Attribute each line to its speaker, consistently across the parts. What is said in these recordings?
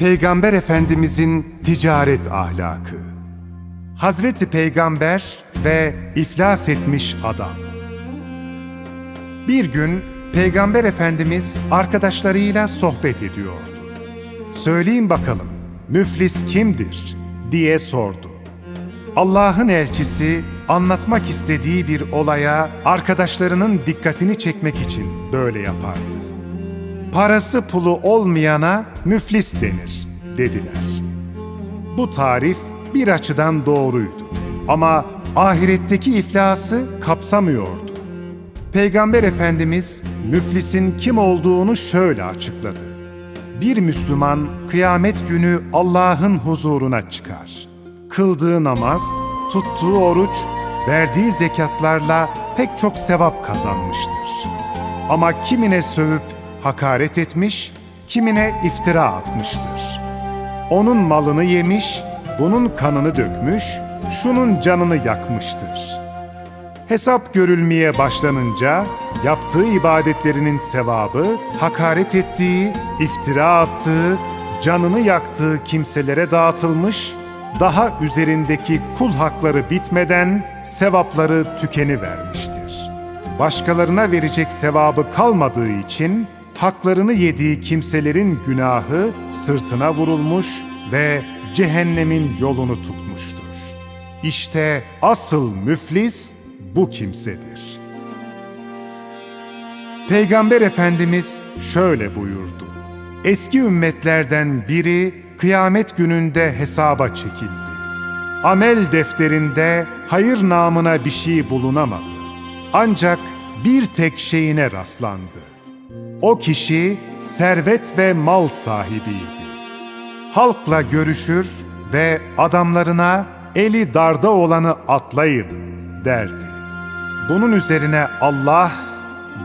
Speaker 1: Peygamber Efendimizin ticaret ahlakı. Hazreti Peygamber ve iflas etmiş adam. Bir gün Peygamber Efendimiz arkadaşlarıyla sohbet ediyordu. Söyleyin bakalım, müflis kimdir? diye sordu. Allah'ın elçisi anlatmak istediği bir olaya arkadaşlarının dikkatini çekmek için böyle yapardı. Parası pulu olmayana müflis denir dediler. Bu tarif bir açıdan doğruydu ama ahiretteki iflası kapsamıyordu. Peygamber Efendimiz müflisin kim olduğunu şöyle açıkladı. Bir Müslüman kıyamet günü Allah'ın huzuruna çıkar. Kıldığı namaz, tuttuğu oruç, verdiği zekatlarla pek çok sevap kazanmıştır. Ama kimine sövüp hakaret etmiş, kimine iftira atmıştır. Onun malını yemiş, bunun kanını dökmüş, şunun canını yakmıştır. Hesap görülmeye başlanınca yaptığı ibadetlerinin sevabı, hakaret ettiği, iftira attığı, canını yaktığı kimselere dağıtılmış, daha üzerindeki kul hakları bitmeden sevapları tükeni vermiştir. Başkalarına verecek sevabı kalmadığı için haklarını yediği kimselerin günahı sırtına vurulmuş ve cehennemin yolunu tutmuştur. İşte asıl müflis bu kimsedir. Peygamber Efendimiz şöyle buyurdu. Eski ümmetlerden biri kıyamet gününde hesaba çekildi. Amel defterinde hayır namına bir şey bulunamadı. Ancak bir tek şeyine rastlandı. O kişi servet ve mal sahibiydi. Halkla görüşür ve adamlarına eli darda olanı atlayın derdi. Bunun üzerine Allah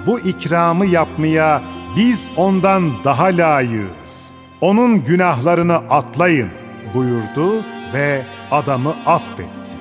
Speaker 1: bu ikramı yapmaya biz ondan daha layığız. Onun günahlarını atlayın buyurdu ve adamı affetti.